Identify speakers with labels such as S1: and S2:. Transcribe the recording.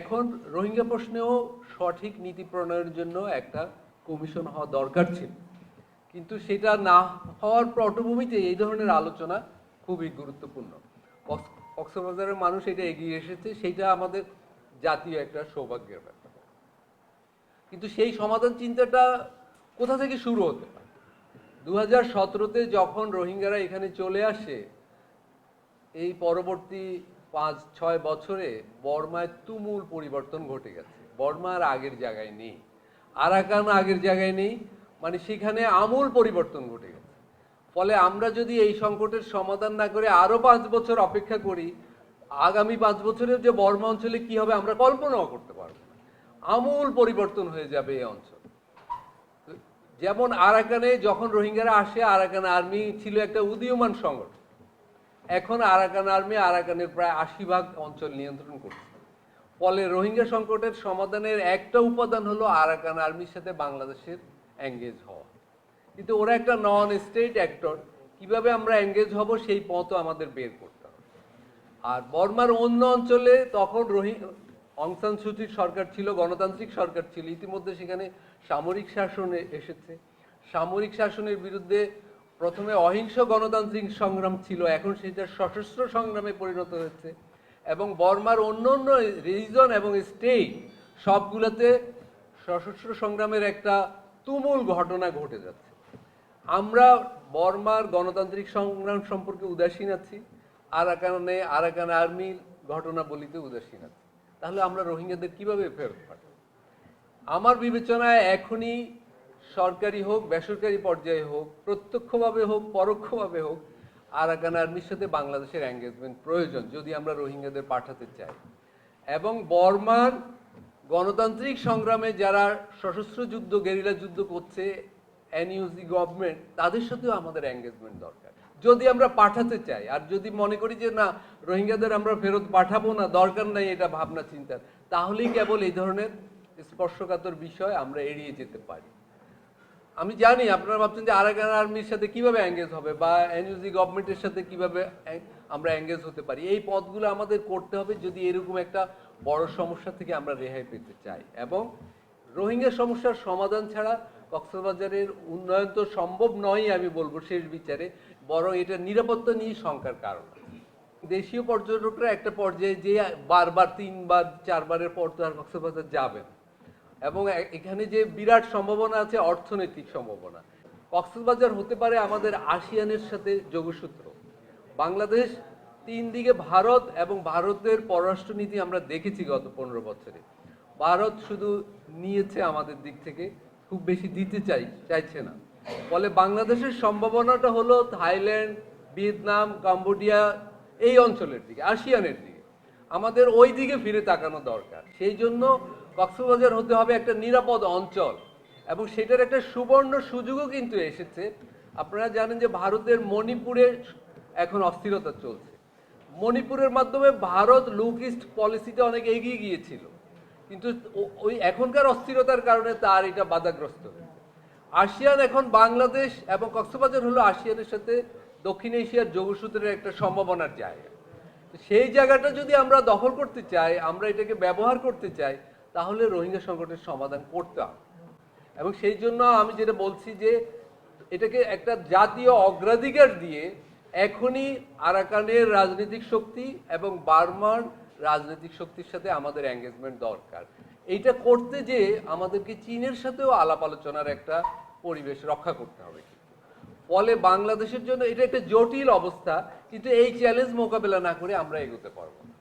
S1: এখন রোহিঙ্গা প্রশ্নেও সঠিক নীতি প্রণয়নের জন্য একটা কমিশন হওয়া দরকার ছিল। কিন্তু সেটা না হওয়ার পটভূমিতে এই ধরনের আলোচনা খুবই গুরুত্বপূর্ণ। কক্সবাজারের মানুষ এটা এগিয়ে এসেছে, সেটা আমাদের জাতীয় একটা সৌভাগ্যের ব্যাপার। কিন্তু সেই সমাধান চিন্তাটা কোথা থেকে শুরু হতে পারে? দু হাজার সতেরোতে যখন রোহিঙ্গারা এখানে চলে আসে, এই পরবর্তী পাঁচ, ছয় বছরে বর্মায় তুমুল পরিবর্তন ঘটে গেছে। বর্মা আর আগের জায়গায় নেই। আরাকান আগের জায়গায় নেই। মানে সেখানে আমূল পরিবর্তন ঘটে গেছে। ফলে আমরা যদি এই সংকটের সমাধান না করে আরও পাঁচ বছর অপেক্ষা করি, আগামী পাঁচ বছরের যে বর্মা অঞ্চলে কি হবে আমরা কল্পনাও করতে পারব আমূল পরিবর্তন হয়ে যাবে এই অঞ্চল। যেমন আরাকানে যখন রোহিঙ্গারা আসে, আরাকান আর্মি ছিল একটা উদীয়মান সংগঠন। এখন আরাকান আর্মি আরাকানের প্রায় আশি ভাগ অঞ্চল নিয়ন্ত্রণ করছে। ফলে রোহিঙ্গা সংকটের সমাধানের একটা উপাদান হলো আরাকান আর্মির সাথে বাংলাদেশের এঙ্গেজ হওয়া। কিন্তু ওরা একটা নন স্টেট অ্যাক্টর কীভাবে আমরা এঙ্গেজ হব সেই পথও আমাদের বের করতে হবে। আর বর্মার অন্য অঞ্চলে তখন রোহিঙ্গ অংসান সুচির সরকার ছিল, গণতান্ত্রিক সরকার ছিল, ইতিমধ্যে সেখানে সামরিক শাসন এসেছে। সামরিক শাসনের বিরুদ্ধে প্রথমে অহিংস গণতান্ত্রিক সংগ্রাম ছিল, এখন সেটা সশস্ত্র সংগ্রামে পরিণত হয়েছে। এবং বর্মার অন্য অন্য রিজন এবং স্টেট সবগুলোতে সশস্ত্র সংগ্রামের একটা তুমুল ঘটনা ঘটে যাচ্ছে। আমরা বর্মার গণতান্ত্রিক সংগ্রাম সম্পর্কে উদাসীন আছি আরাকানে আরাকান আর্মির ঘটনা বলিতে উদাসীন আছি। তাহলে আমরা রোহিঙ্গাদের কীভাবে ফেরত পাঠাবো? আমার বিবেচনায় এখনই সরকারি হোক, বেসরকারি পর্যায়ে হোক, প্রত্যক্ষভাবে হোক, পরোক্ষভাবে হোক, আরাকান আর্মির সাথে বাংলাদেশের এঙ্গেজমেন্ট প্রয়োজন, যদি আমরা রোহিঙ্গাদের পাঠাতে চাই। এবং বর্মার গণতান্ত্রিক সংগ্রামে যারা সশস্ত্র যুদ্ধ, গেরিলা যুদ্ধ করছে এনইউজি গভর্নমেন্ট তাদের সাথেও আমাদের এঙ্গেজমেন্ট দরকার। যদি আমরা পাঠাতে চাই, আর যদি মনে করি যে না, রোহিঙ্গাদের আমরা ফেরত পাঠাবো না, দরকার নাই এটা ভাবনা চিন্তার তাহলেই কেবল এই ধরনের স্পর্শকাতর বিষয় আমরা এড়িয়ে যেতে পারি। আমি জানি, আপনারা ভাবছেন যে আরাকান আর্মির সাথে কীভাবে এঙ্গেজ হবে বা এনইউজি গভর্নমেন্টের সাথে কীভাবে আমরা এঙ্গেজ হতে পারি। এই পথগুলো আমাদের করতে হবে যদি এরকম একটা বড় সমস্যা থেকে আমরা রেহাই পেতে চাই। এবং রোহিঙ্গা সমস্যার সমাধান ছাড়া কক্সবাজারের উন্নয়ন তো সম্ভব নয় আমি বলব শেষ বিচারে, বরং এটা নিরাপত্তা নিয়ে শঙ্কার কারণ। দেশীয় পর্যটকরা একটা পর্যায়ে যে বারবার, তিনবার, চারবারের পর তো আর কক্সবাজার যাবেন এবং এখানে যে বিরাট সম্ভাবনা আছে, অর্থনৈতিক সম্ভাবনা। কক্সবাজার হতে পারে আমাদের আসিয়ানের সাথে যোগসূত্র। বাংলাদেশ তিন দিকে ভারত এবং ভারতের পররাষ্ট্রনীতি আমরা দেখেছি গত পনেরো বছরে। ভারত শুধু নিয়েছে আমাদের দিক থেকে, খুব বেশি দিতে চাই, চাইছে না। ফলে বাংলাদেশের সম্ভাবনাটা হলো থাইল্যান্ড, ভিয়েতনাম, কম্বোডিয়া, এই অঞ্চলের দিকে, আসিয়ানের দিকে। আমাদের ওই দিকে ফিরে তাকানো দরকার। সেই জন্য কক্সবাজার হতে হবে একটা নিরাপদ অঞ্চল। এবং সেটার একটা সুবর্ণ সুযোগও কিন্তু এসেছে। আপনারা জানেন যে ভারতের মণিপুরে এখন অস্থিরতা চলছে। মণিপুরের মাধ্যমে ভারত লুক ইস্ট পলিসিতে অনেক এগিয়ে গিয়েছিল। কিন্তু ওই এখনকার অস্থিরতার কারণে তার এটা বাধাগ্রস্ত আসিয়ান এখন বাংলাদেশ এবং কক্সবাজার হলো আসিয়ানের সাথে দক্ষিণ এশিয়ার যোগসূত্রের একটা সম্ভাবনার জায়গা। সেই জায়গাটা যদি আমরা দখল করতে চাই, আমরা এটাকে ব্যবহার করতে চাই তাহলে রোহিঙ্গা সংকটের সমাধান করতে হবে। এবং সেই জন্য আমি যেটা বলছি যে, এটাকে একটা জাতীয় অগ্রাধিকার দিয়ে এখনই আরাকানের রাজনৈতিক শক্তি এবং বার্মার রাজনৈতিক শক্তির সাথে আমাদের এঙ্গেজমেন্ট দরকার। এইটা করতে যে আমাদেরকে চীনের সাথেও আলাপ আলোচনার একটা পরিবেশ রক্ষা করতে হবে ফলে বাংলাদেশের জন্য এটা একটা জটিল অবস্থা, কিন্তু এই চ্যালেঞ্জ মোকাবেলা না করে আমরা এগোতে পারব না।